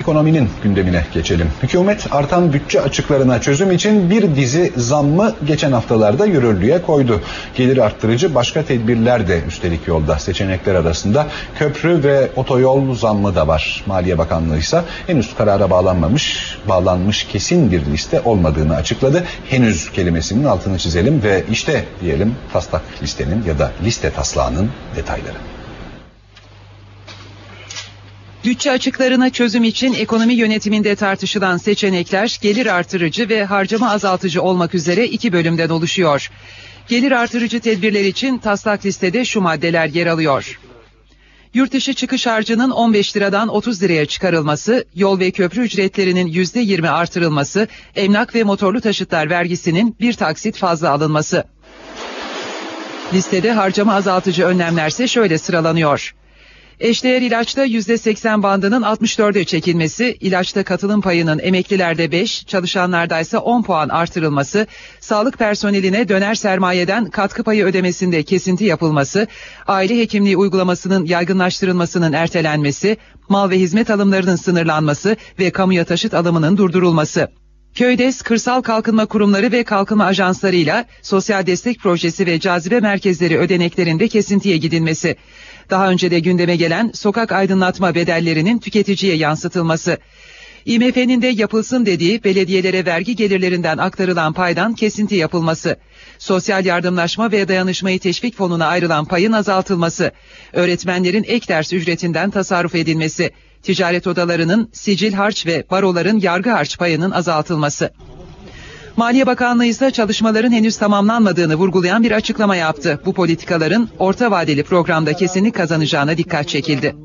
Ekonominin gündemine geçelim. Hükümet artan bütçe açıklarına çözüm için bir dizi zammı geçen haftalarda yürürlüğe koydu. Gelir arttırıcı başka tedbirler de üstelik yolda. Seçenekler arasında köprü ve otoyol zammı da var. Maliye Bakanlığı ise henüz karara bağlanmamış, bağlanmış kesin bir liste olmadığını açıkladı. Henüz kelimesinin altını çizelim ve işte diyelim taslak listenin ya da liste taslağının detayları. Bütçe açıklarına çözüm için ekonomi yönetiminde tartışılan seçenekler gelir artırıcı ve harcama azaltıcı olmak üzere iki bölümden oluşuyor. Gelir artırıcı tedbirler için taslak listede şu maddeler yer alıyor. Yurt dışı çıkış harcının 15 liradan 30 liraya çıkarılması, yol ve köprü ücretlerinin %20 artırılması, emlak ve motorlu taşıtlar vergisinin bir taksit fazla alınması. Listede harcama azaltıcı önlemlerse şöyle sıralanıyor. Eşdeğer ilaçta %80 bandının 64'e çekilmesi, ilaçta katılım payının emeklilerde 5, çalışanlarda ise 10 puan artırılması, sağlık personeline döner sermayeden katkı payı ödemesinde kesinti yapılması, aile hekimliği uygulamasının yaygınlaştırılmasının ertelenmesi, mal ve hizmet alımlarının sınırlanması ve kamuya taşıt alımının durdurulması. Köydes, kırsal kalkınma kurumları ve kalkınma ajanslarıyla sosyal destek projesi ve cazibe merkezleri ödeneklerinde kesintiye gidilmesi. Daha önce de gündeme gelen sokak aydınlatma bedellerinin tüketiciye yansıtılması. IMF'nin de yapılsın dediği belediyelere vergi gelirlerinden aktarılan paydan kesinti yapılması. Sosyal yardımlaşma ve dayanışmayı teşvik fonuna ayrılan payın azaltılması. Öğretmenlerin ek ders ücretinden tasarruf edilmesi. Ticaret odalarının sicil harç ve baroların yargı harç payının azaltılması. Maliye Bakanlığı ise çalışmaların henüz tamamlanmadığını vurgulayan bir açıklama yaptı. Bu politikaların orta vadeli programda kesinlik kazanacağına dikkat çekildi.